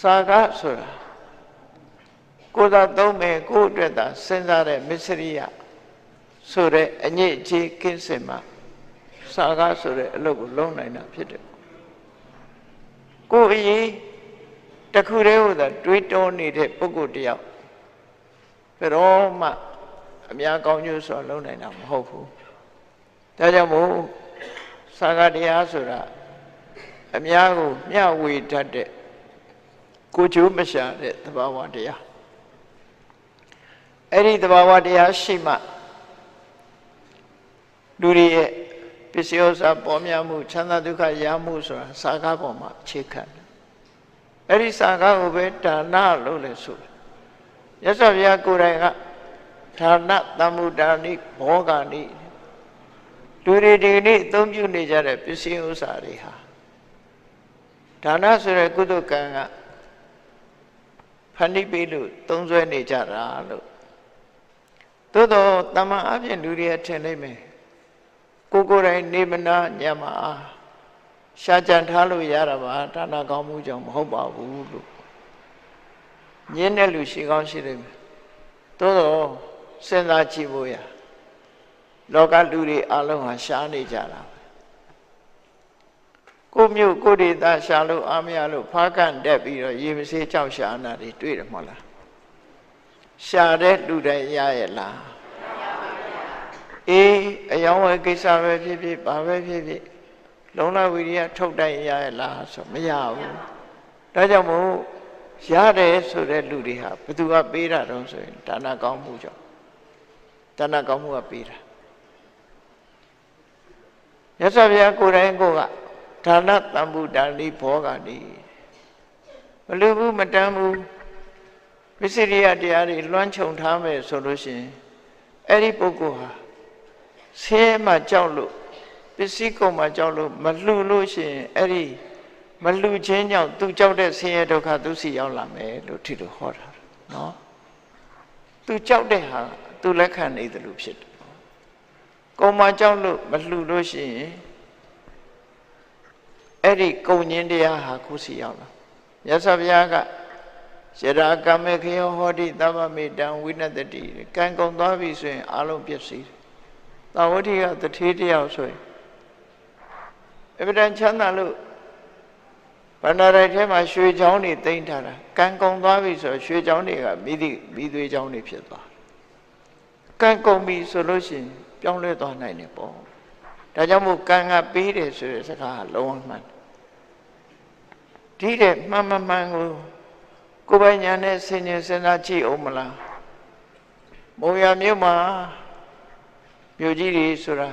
စာကဆိုတာကိုယ်သာသုံးမယ်ကိုယ့်အတွက်သာစဉ်းစားတဲ့မစ္စရိယဆိုတဲ့အညစ်အကြေးကင်းစင်မှာစာကဆိုတဲ့အလုပ်ကိုလုံးနိုင်တာဖြစ်တယ်ကိုယ်အရေးတစ်ခုတည်းဟိုသာတွေးတောနေတဲ့ပုဂ္ဂိုလ်တယောက်ဘယ်တော့မှအများကောင်းကျိုးဆိုလုံးနိုင်တာမဟုတ်ဘူးဒါကြောင့်မို့စာကတရားဆိုတာအများကိုမျှဝေတတ်တဲ့ ကိုကျိုးမရှာတဲ့သဘာဝတရားအဲ့ဒီသဘာဝတရားရှိမှလူတွေရဲ့ပစ္စည်းဥစ္စာပေါ်များမှုချမ်းသာဒုက္ခရမှုဆိုတာစာကားပေါ်မှာအခြေခံတယ်အဲ့ဒီစာကားကိုပဲဒါနလို့လည်းဆိုတယ်ရသော်ဘုရားကိုယ်တိုင်ကဒါနသမှုဒါနိဘောဂာနိလူတွေဒီနေ့အသုံးပြုနေကြတဲ့ပစ္စည်းဥစ္စာတွေဟာဒါနဆိုတဲ့ကုသကံက ဖန်တီးပေးလို့သုံးဆွဲနေကြတာလို့သို့တော့တမန်အပြင်လူတွေထင်နေမယ်ကိုကိုယ်တိုင်နေမနာညမှာရှားကြံထားလို့ရတာပါဒါနကောင်းမှုကြောင့်မဟုတ်ပါဘူးလို့ညင်းတဲ့လူရှိကောင်းရှိတယ်သို့တော့စဉ်းစားကြည့်ဖို့ရလောကလူတွေအလုံးဟာရှားနေကြတာ ကိုမျိုးကိုဒေသရှာလို့အာမရလို့ဖားကန်တက်ပြီးတော့ရေမစေးကြောက်ရှာနာတွေတွေ့တယ်မဟုတ်လားရှာတဲ့လူတိုင်းရရဲ့လားအေးအယောင်းဝယ်ကိစ္စပဲဖြစ်ဖြစ်ဘာပဲဖြစ်ဖြစ်လုံလဝိရိယထုတ်တိုင်းရရဲ့လားဆိုမရဘူးဒါကြောင့်မို့ရတယ်ဆိုတဲ့လူတွေဟာဘသူကပေးတာတော့ဆိုရင်ဒါနကောင်းမှုကြောင့်ဒါနကောင်းမှုကပေးတာရသော်ဗျာကိုယ်တိုင်ကိုက ဒါနတံပုဒါနိဘောဂာနိမလူဘူးမတမ်းဘူးပစ္စရိယတရားတွေလွှမ်းခြုံထားမယ်ဆိုလို့ရှိရင်အဲ့ဒီပုဂ္ဂိုလ်ဟာဆင်းရဲမှကြောက်လို့ပစ္စည်းကုန်မှကြောက်လို့မလှူလို့ရှိရင်အဲ့ဒီမလှူခြင်းကြောင့်သူကြောက်တဲ့ဆင်းရဲဒုက္ခသူစီရောက်လာမယ်လို့ဒီလိုဟောတာနော်သူကြောက်တဲ့ဟာသူလက်ခံနေတယ်လို့ဖြစ်တယ်ကုန်မှကြောက်လို့မလှူလို့ရှိရင် အဲ့ဒီကုံညင်းတရားဟာခုစီရောက်လာမြတ်စွာဘုရားကယရာကမေခယောဟောတိသဗ္ဗမေတံဝိနတတိကံကုံသွားပြီဆိုရင်အလုံးပြည့်စည်တယ်။သာဝတိကတထေးတယောက်ဆိုရင်အမြဲတမ်းချမ်းသာလို့ဗန္ဒရိုက်ထဲမှာရွှေချောင်းတွေတိမ့်ထားတာကံကုံသွားပြီဆိုရွှေချောင်းတွေကမိသည့်မိသွေးချောင်းတွေဖြစ်သွားကံကုံပြီဆိုလို့ရှိရင်ပြောင်းလဲသွားနိုင်တယ်ပေါ့ ဒါကြောင့်မို့ကံကပေးတယ်ဆိုတဲ့စကားကလုံးဝမှန်ဒီတဲ့မှန်မှန်မှန်ကိုကိုယ်ပိုင်ညာနဲ့ဆင်ញင်စဉ်းစားကြည့်အောင်မလားမုံရမြို့မှာမြို့ကြီးတွေဆိုတာ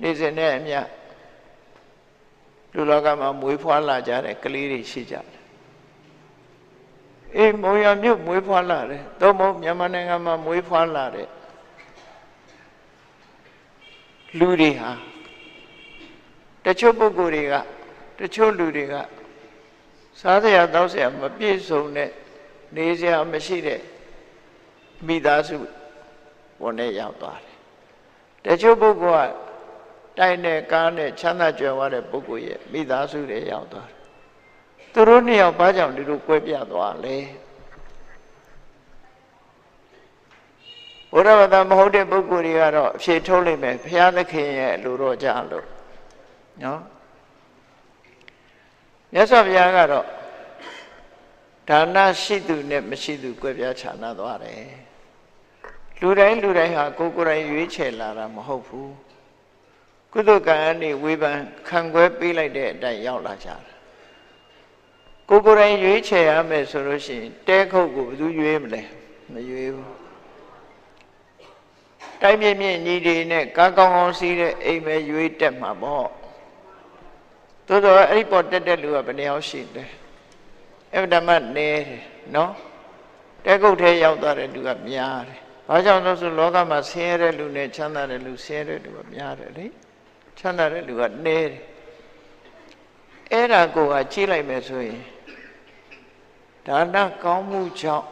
နေစဉ်နဲ့အမျှလူလောကမှာမွေးဖွားလာကြတဲ့ကလေးတွေရှိကြတယ်အေးမုံရမြို့မွေးဖွားလာတယ်သို့မဟုတ်မြန်မာနိုင်ငံမှာမွေးဖွားလာတဲ့ လူတွေဟာတချို့ပုဂ္ဂိုလ်တွေကတချို့လူတွေကစားစရာတောက်စရာမပြည့်စုံတဲ့နေစရာမရှိတဲ့မိသားစုဝန်နဲ့ရောက်သွားတယ်တချို့ပုဂ္ဂိုလ်ကတိုက်နဲ့ကားနဲ့ချမ်းသာကြွယ်ဝတဲ့ပုဂ္ဂိုလ်ရဲ့မိသားစုတွေရောက်သွားတယ်သူတို့နှစ်ယောက်ဘာကြောင့်ဒီလိုကွဲပြားသွားလဲ ဘုရားဘာသာမဟုတ်တဲ့ပုဂ္ဂိုလ်တွေကတော့အဖြေထုတ်လိုက်မယ်ဘုရားသခင်ရဲ့လူတော်ကြလို့နော်မြတ်စွာဘုရားကတော့ဒါနရှိသူနဲ့မရှိသူကွဲပြားခြားနာသွားတယ်လူတိုင်းလူတိုင်းဟာကိုယ်ကိုယ်တိုင်ရွေးချယ်လာတာမဟုတ်ဘူးကုသကံအနေဝေဖန်ခံခွဲပေးလိုက်တဲ့အတိုင်းရောက်လာကြတာကိုယ်ကိုယ်တိုင်ရွေးချယ်ရမယ်ဆိုလို့ရှိရင်တဲခုတ်ကိုဘယ်သူရွေးမလဲမရွေးဘူး တိုင်းမြင့်မြင့်ညီတွေနဲ့ကားကောင်းကောင်းစီးတဲ့အိမ်ပဲရွေးတက်မှာပေါ့သို့တော့အဲ့ဒီပေါ်တက်တဲ့လူကဘယ်နှယောက်ရှိလဲအဲ့ဒါမှနေတယ်နော်တဲကုတ်ထဲရောက်သွားတဲ့လူကများတယ်ဘာကြောင့်လဲဆိုလောကမှာဆင်းရဲတဲ့လူနဲ့ချမ်းသာတဲ့လူဆင်းရဲတဲ့လူကများတယ်လေချမ်းသာတဲ့လူကနေတယ်အဲ့ဒါကိုကကြည့်လိုက်မယ်ဆိုရင်ဒါနကောင်းမှုကြောင့်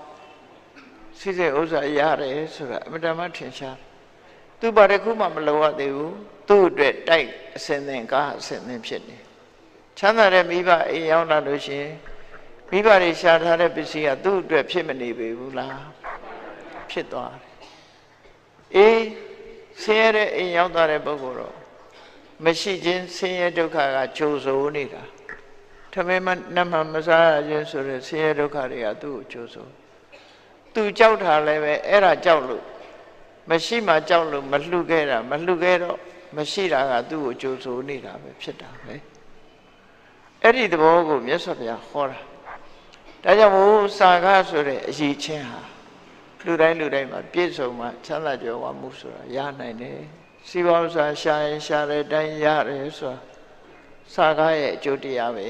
စိစိဥစ္စာရတယ်ဆိုတာအမတမထင်ရှား သူဘာတစ်ခုမှမလိုရသေးဘူးသူ့အတွက်တိုက်အစင်သင်ကားအစင်သင်ဖြစ်နေချမ်းသာတဲ့မိဘအိမ်ရောက်လာလို့ရှိရင်မိဘတွေရှာထားတဲ့ပစ္စည်းကသူ့အတွက်ဖြစ်မနေပေဘူးလားဖြစ်သွားတယ်အေးဆင်းရဲတဲ့အိမ်ရောက်သွားတဲ့ပုဂ္ဂိုလ်တော့မရှိခြင်းဆင်းရဲဒုက္ခကကြိုဆိုနေတာထမင်းမနှမမစားရခြင်းဆိုတဲ့ဆင်းရဲဒုက္ခတွေကသူ့ကိုကြိုဆိုသူကြောက်တာလည်းပဲအဲ့ဒါကြောက်လို့ မရှိမှကြောက်လို့မလှုပ်ခဲ့တာမလှုပ်ခဲ့တော့မရှိတာကသူ့ကိုကြိုဆိုနေတာပဲဖြစ်တာပဲအဲ့ဒီသဘောကိုမြတ်စွာဘုရားဟောတာဒါကြောင့်မို့စာကားဆိုတဲ့အရေးချင်းဟာလူတိုင်းလူတိုင်းမှာပြည့်စုံမှချမ်းသာကြွယ်ဝမှုဆိုတာရနိုင်တယ်စီပွားဥစ္စာရှာရင်ရှာတဲ့အတိုင်းရတယ်ဆိုတာစာကားရဲ့အကျိုးတရားပဲ